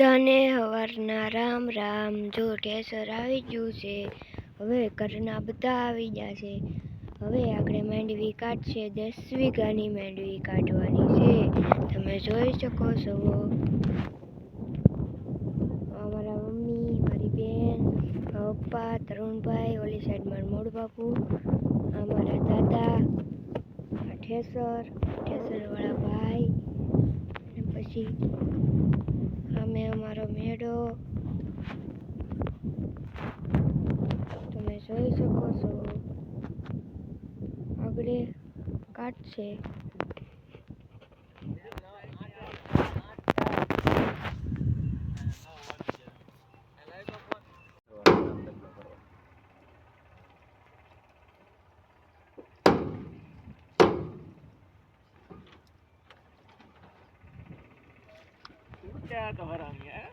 બધાને હવારના રામ રામ. જો ઠેસર આવી ગયું છે, હવે ઘરના બધા આવી ગયા છે. હવે આપણે માંડવી કાઢશે, દસ વીઘાની માંડવી કાઢવાની છે. તમે જોઈ શકો છો. અમારા મમ્મી, મારી બેન પપ્પા, તરુણભાઈ, ઓલી સાઈડ મારા મોડ બાપુ, અમારા દાદા ઠેસર, ઠેસરવાળા ભાઈ, અને પછી şey क्या तो हरामी है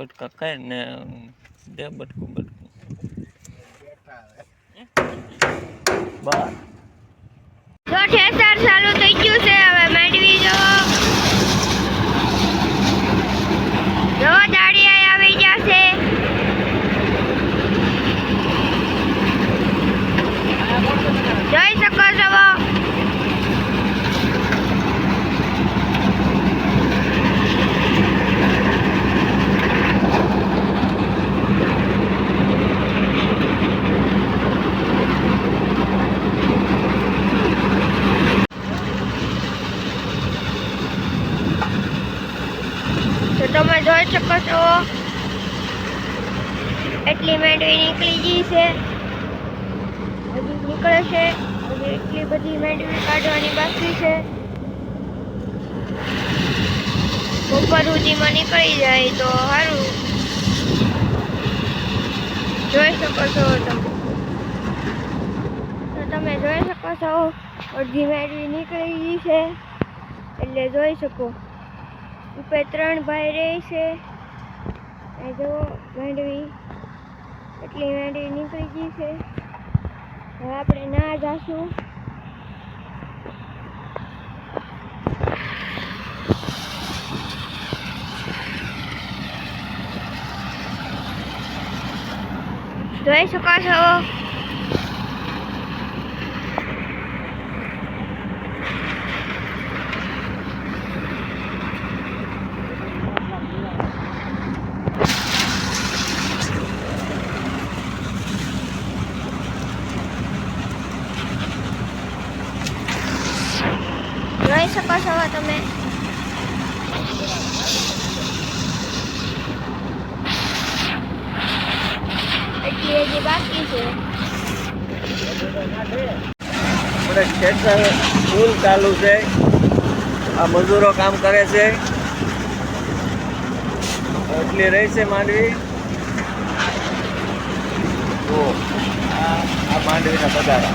બટકા કઈ ને દે બટકું બટકું. બાર જો ઠેસર ચાલુ થઈ ગયું છે હવે માંડવી જો જો દાડિયા આવી ગયા છે જોઈ શકો છો તો તમે શકો છો. એટલી મેંડવી નીકળી ગઈ છે. હજી નીકળે છે. હજી એટલી બધી મેંડવી કાઢવાની બાકી છે. બપોર સુધીમાં નીકળી જાય તો સારું જોઈ શકો છો તમે. તો તમે જોઈ શકો છો. અડધી મેળવી નીકળી ગઈ છે. એટલે જોઈ શકો. ઉપર ત્રણ ભાઈ રહે છે. એ જો માંડવી એટલી માંડવી નીકળી ગઈ છે. હવે આપણે ના જાશું. જોઈ શકો છો જોઈ શકો છો તમે. એટલી હજી બાકી છે. આપણે ખેતર ફૂલ ચાલુ છે. આ મજૂરો કામ કરે છે. એટલી રહી છે માંડવી. આ માંડવીના પધારા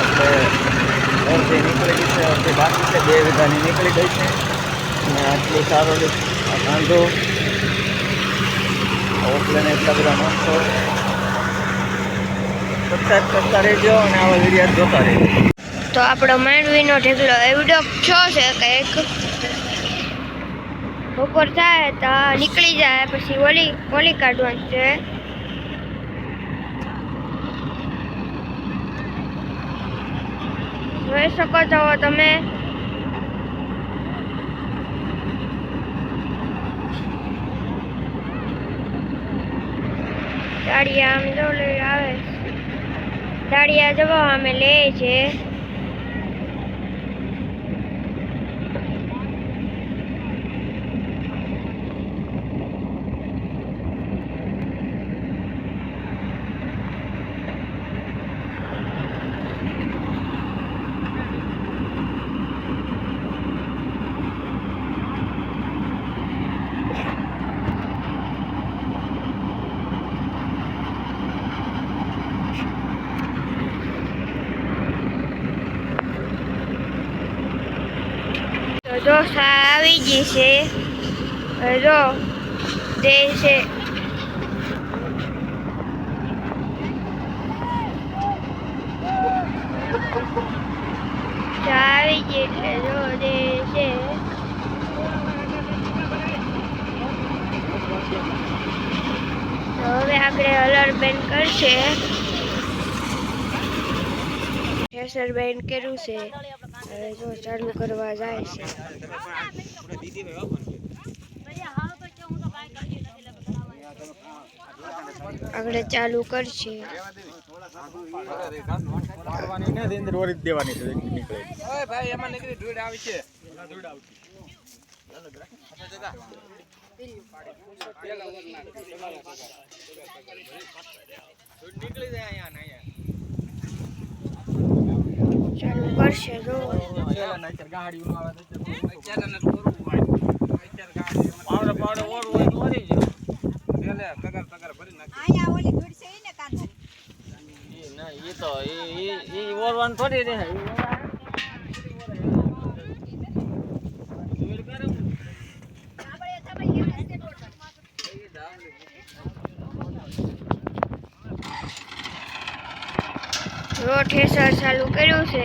આપણે અડધી ગઈ બાકી છે, બે વીઘાની નીકળી ગઈ છે. અને આટલું સારું આ કાંદો ઓપલેને એટલા બધા માણસો. સબસ્ક્રાઈબ કરતા રહેજો અને આવા વિડીયા જોતા રહેજો. તો આપણો માંડવીનો ઢેકલો એવડો છો છે કંઈક? બપોર થાય તો નીકળી જાય, પછી ઓલી ઓલી કાઢવાનું છે. જોઈ શકો છો તમે. દાડિયા આમ જો લઈ આવે. દાડિયા જવા અમે લે છે. સા આવી ગઈ છે જો તે છે આવી ગઈ એટલે જો તે છે હવે આપણે અલર બેન કરશે બેન કર્યું છે હવે જો ચાલુ કરવા જાય છે આગળ ચાલુ કરશે પાડવાની ને દેવાની ઓય ભાઈ એમાં નીકળી ધૂળ છે જાય અહીંયા અહીંયા. ઓલી જો ઓરવાનું થોડી રહે. ઈ જો ઠેસર ચાલુ કર્યું છે